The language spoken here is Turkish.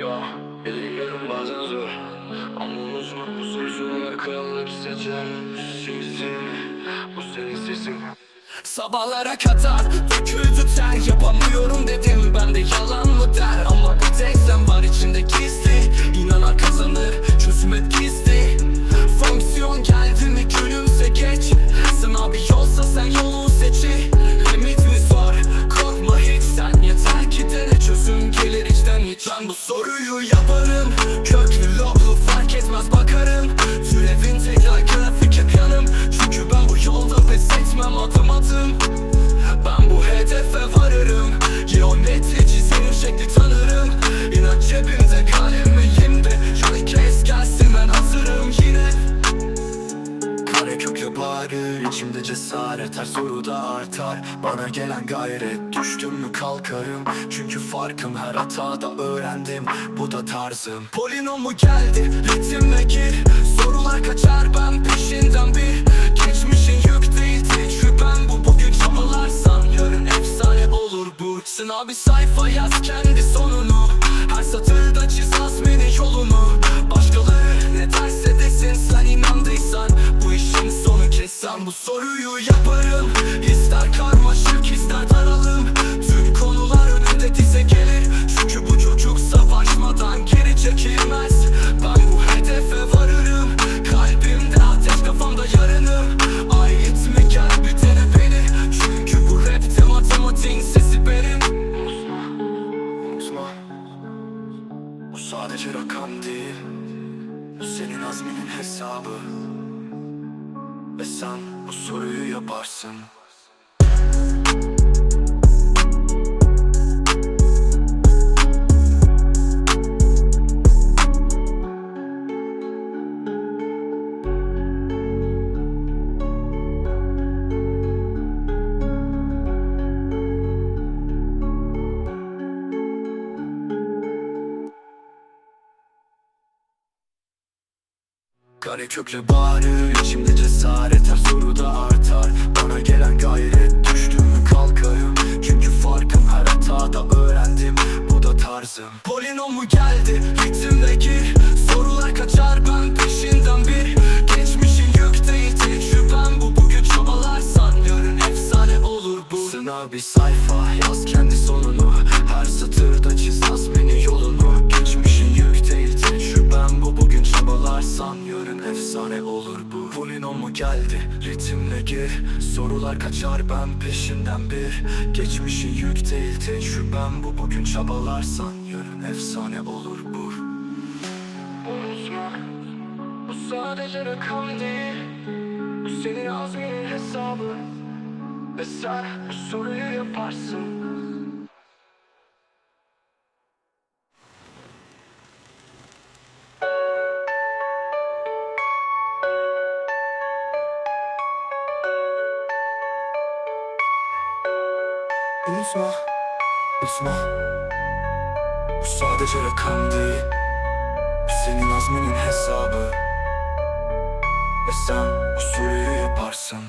Yo, biliyorum bazen zor. Ama unutma huzursuzluğuna kalıp seçersin Bu senin sesin. Sabahlara kadar döküldü ter. Yapamıyorum dedim ben de yalan mı der? Ama Ben bu soruyu yaparım. Köklü bağrı içimde cesaret Her soruda artar. Bana gelen gayret Düştüm mü kalkarım? Çünkü farkım Her hatada öğrendim. Bu da tarzım. Polinom mu geldi? Ritimle gir. Sorular kaçar ben peşinden bir Geçmişin kessen bu soruyu yaparım. İster karmaşık ister daralım Tüm konular önünde dize gelir. Çünkü bu çocuk savaşmadan geri çekilmez. Ben bu hedefe varırım. Kalbimde ateş kafamda yarınım. Ait mi gel bir dene beni. Çünkü bu rapte matematiğin sesi benim. Unutma Bu sadece rakam değil. Senin azminin hesabı. Ve sen bu soruyu yaparsın Kare köklü bağrı içimde cesaret Her soruda artar. Bana gelen gayret Düştüm mü kalkarım. Çünkü farkım Her hatada öğrendim bu da tarzım. Polinom mu geldi ritimle gir Sorular kaçar ben peşinden bir Geçmişin yük değil tecrüben bu Bugün çabalarsan yarın efsane olur bu. Sınav bir sayfa yaz gir Sorular kaçar ben peşinden bir Geçmişin yük değil tecrüben bu. Bugün çabalarsan yarın efsane olur bu Unutma bu sadece rakam değil. Bu senin azminin hesabı. Ve sen bu soruyu yaparsın Unutma, unutma. Bu sadece rakam değil. Senin azminin hesabı. Ve sen soruyu yaparsın